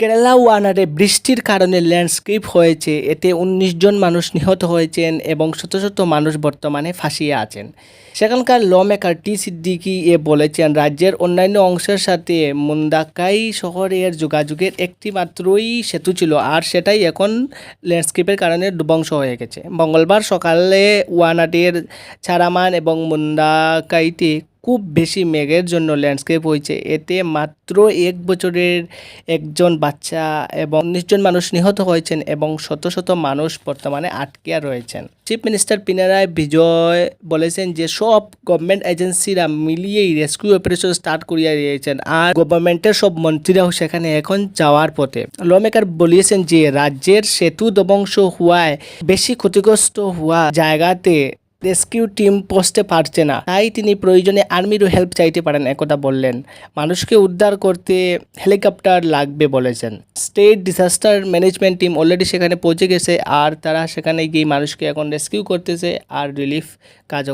কেরালা ওয়ানারে বৃষ্টির কারণে ল্যান্ডস্কেপ হয়েছে। এতে উনিশ জন মানুষ নিহত হয়েছেন এবং শত শত মানুষ বর্তমানে ফাঁসিয়ে আছেন। সেখানকার ল মেকার টি সিদ্দিকি এ বলেছেন, রাজ্যের অন্যান্য অংশের সাথে মুন্দাকাই শহরের যোগাযোগের একটি মাত্রই সেতু ছিল, আর সেটাই এখন ল্যান্ডস্কেপের কারণে ধ্বংস হয়ে গেছে। মঙ্গলবার সকালে ওয়ানাটের ছারামান এবং মুন্দাকাইতে খুব বেশি মেঘের জন্য ল্যান্ডস্কেপ হয়েছে। এতে মাত্র এক বছরের একজন বাচ্চা এবং উনিশ জন মানুষ নিহত হয়েছেন এবং শত শত মানুষ বর্তমানে আটকে রয়েছেন। চিফ মিনিস্টার পিনারায় বিজয় বলেছেন যে, সব গভর্নমেন্ট এজেন্সিরা মিলিয়েই রেস্কিউ অপারেশন স্টার্ট করিয়া দিয়েছেন আর গভর্নমেন্টের সব মন্ত্রীরাও সেখানে এখন যাওয়ার পথে। ল মেকার বলিয়েছেন যে, রাজ্যের সেতু ধ্বংস হওয়ায় বেশি ক্ষতিগ্রস্ত হওয়া জায়গাতে রেস্কিউ টিম পৌঁছতে পারছে না। তাই তিনি প্রয়োজনে আর্মিরও হেল্প চাইতে পারেন, একথা বললেন। মানুষকে উদ্ধার করতে হেলিকপ্টার লাগবে বলেছেন। State disaster management team already সেখানে পৌঁছে গেছে, আর তারা সেখানে গিয়ে মানুষকে এখন রেস্কিউ করতেছে আর রিলিফ কাজও